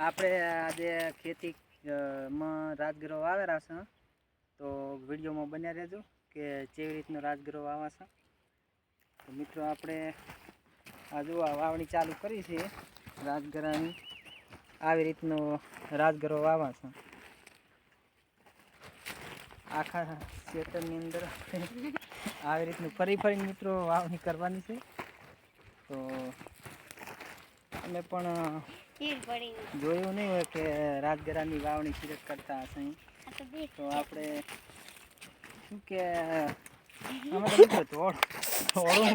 આપણે આજે ખેતી માં રાજગરો વાવેરા છે. તો વિડીયોમાં બન્યા રહેજો કે કેવી રીતનો રાજગરો વાવા છે તો મિત્રો આપણે આ જો વાવણી ચાલુ કરી છે. રાજગરાની આવી રીતનો રાજગરો વાવા છે આખા ખેતરની અંદર આવી રીતનું ફરી ફરીને મિત્રો વાવણી કરવાની છે. તો અમે પણ જોયું નહીં હોય કે રાજગરાની વાવણી સિરત કરતા હશે તો આપણે શું કે મિત્રો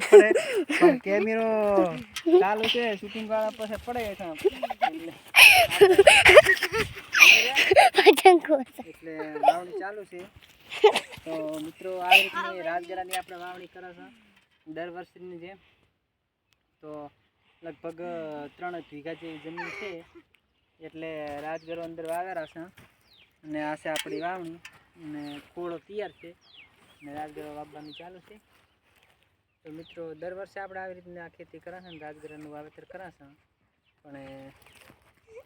પડે પણ કેમેરો ચાલુ છે શૂટિંગ વાળા પાસે પડે છે એટલે એટલે વાવણી ચાલુ છે. તો મિત્રો આવી રીતની રાજગરાની આપણે વાવણી કરે છે દર વર્ષની જેમ. તો લગભગ ત્રણ જ વીઘા જેવી જમીન છે. એટલે રાજગરો અંદર વાવેરા છે. અને આ છે આપણી વાવણી. અને ખોળો તૈયાર છે. અને રાજગરો વાવવાનું ચાલુ છે. તો મિત્રો, દર વર્ષે આપણે આવી રીતની આ ખેતી કરાશે અને રાજગરાનું વાવેતર કરાશે. પણ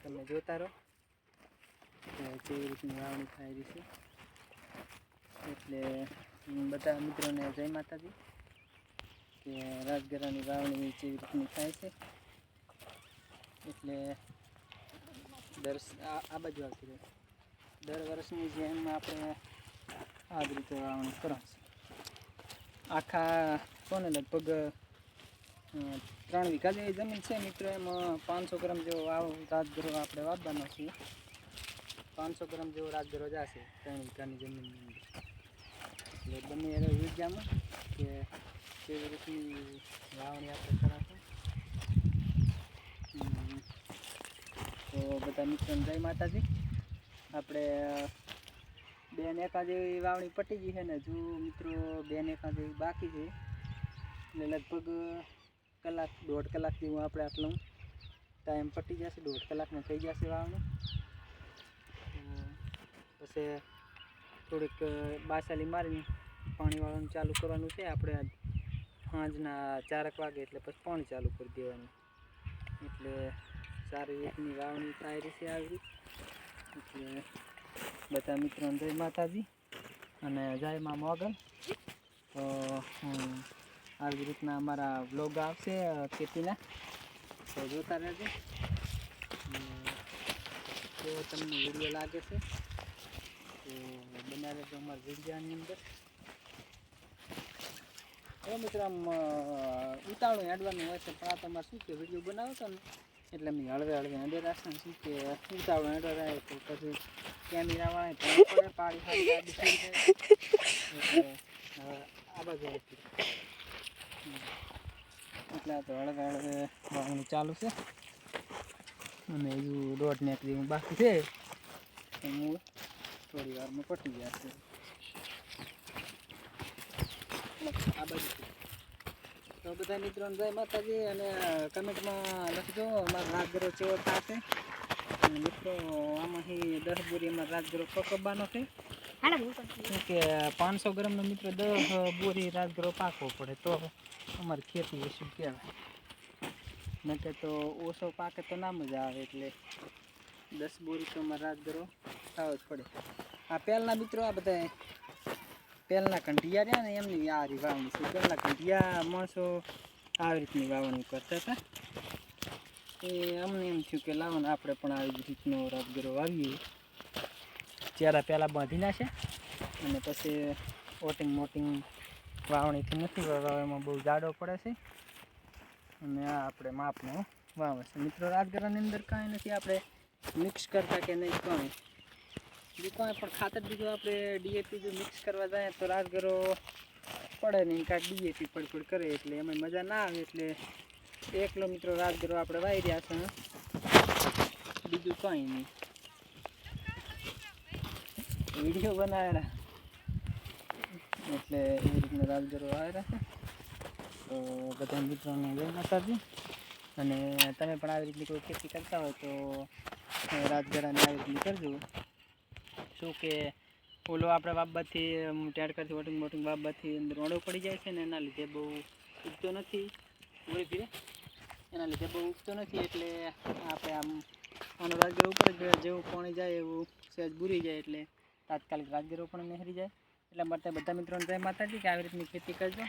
તમે જોતા રહો. કેવી રીતની વાવણી થાય રહી છે. એટલે બધા મિત્રોને, જય માતાજી. કે રાજગરાની વાવણી જેવી રીતની થાય છે. એટલે દર આ બાજુ આવતી રહે. દર વર્ષની જેમ આપણે આ જ રીતે વાવણી કરાશે આખા, કોને લગભગ ત્રણ વીઘા જેવી જમીન છે મિત્રો, એમાં પાંચસો ગ્રામ જેવો રાજગરો આપણે વાવવાનો છીએ. પાંચસો ગ્રામ જેવો રાજગરો જશે ત્રણ વીઘાની અંદર. એટલે બંને એનો વીઘામાં કે કેવી રીતની વાવણી આપણે કરાશું હમ. તો બધા મિત્રોને જય માતાજી આપણે અ, બે નેકા જેવી વાવણી પટી ગઈ છે ને હજુ મિત્રો બે નેકા જેવી બાકી છે એટલે લગભગ કલાક દોઢ કલાક જેવું આપણે આટલું ટાઈમ પટી જશે દોઢ કલાકમાં થઈ જશે વાવણી તો પછી થોડીક અ, બાસાલી મારીને પાણી વાળવાનું ચાલુ કરવાનું છે આપણે આજ સાંજના ચારક વાગે એટલે પછી પાણી ચાલુ કરી દેવાનું. એટલે સારી રીતની વાવણી થાય રહી છે આવી રીત. એટલે બધા મિત્રોને જય માતાજી અને જય મા મોગલ તો આવી રીતના અમારા બ્લોગ આવશે ખેતીના તો જોતા રહેજો. તો તમને વીડિયો લાગે છે, તો બનાવે તો અમારા જગ્યાની અંદર. મિત્રો આમ અ, ઉતાવળું હેડવાનું હોય છે પણ આ તમારે શું કે વીડિયો બનાવો છો ને? એટલે મેં હળવે હળવે હેડે રાખશે ને શું કે ઉતાળું હેડો રહે તો પછી કેમેરા વાળા ધોવા પડે પાડી ફાડી ગાડી ફરી જાય. આ બાજુ એટલે તો હળવે હળવે વાવણી ચાલુ છે. અને હજુ દોઢ નેક બાકી છે. તો હું થોડી વારમાં પટી જશે. આ બાજુ તો બધા મિત્રોને જય માતાજી અને કમેન્ટમાં લખજો અમારો રાજગરો ચેવો થશે. મિત્રો આમાંથી દસ બોરી અમારો રાજગરો પકવવાનો છે. કે પાંચસો ગ્રામનો મિત્રો દસ બોરી રાજગરો પાકવો પડે તો અમારી ખેતી શું કહેવાય. નકે તો ઓછો પાકે તો ના મજા આવે એટલે દસ બોરી તો અમારે રાજગરો ખાવો જ પડે. આ પહેલના મિત્રો આ બધા પહેલના કંઠિયા રહ્યા ને એમની આ રીતે વાવણી છે. પહેલાં કંઠિયા માણસો આવી રીતની વાવણી કરતા હતા. એ અમને એમ થયું કે લાવો ને આપણે પણ આવી રીતનો રાજગરો વાવીએ. ચેરા પહેલાં બાંધી નાખે અને પછી ઓટિંગ મોટિંગ વાવણીથી નથી વાવવા એમાં બહુ જાડો પડે છે. અને આ આપણે માપનો વાવે છે. મિત્રો રાજગરાની અંદર કાંઈ નથી. આપણે મિક્સ કરતા કે નહીં કાંઈ કાંઈ પણ ખાતર બીજું આપણે ડીએપી જો મિક્સ કરવા જાય તો રાજગરો પડે નહીં. કાંઈક ડીએપી પડપડ કરે એટલે એમાં મજા ના આવે એટલે એકલો મિત્રો રાજગરો આપણે વાવી રહ્યા છે બીજું કંઈ નહીં. વીડિયો બનાવેલા એટલે એ રીતનો રાજગરો આવેલા છે. તો બધા મિત્રોને જય માતાજી. અને તમે પણ આવી રીતની કોઈ ખેતી કરતા હોય તો રાજગરાને આવી રીતની કરજો. શું કે ઓલો આપણે બાબતથી ટેડ કરતી વોટિંગ વોટિંગ બાબતથી ઓળો પડી જાય છે ને એના લીધે બહુ ઉગતો નથી. પૂરી ફીરે એના લીધે બહુ ઉગતો નથી એટલે આપણે આમ આનો રાજગીર ઉપર જેવું પાણી જાય એવું સહેજ બુરી જાય એટલે તાત્કાલિક રાજગરો પણ નહેરી જાય. એટલા માટે બધા મિત્રોને જય માતાજી કે આવી રીતની ખેતી કરજો.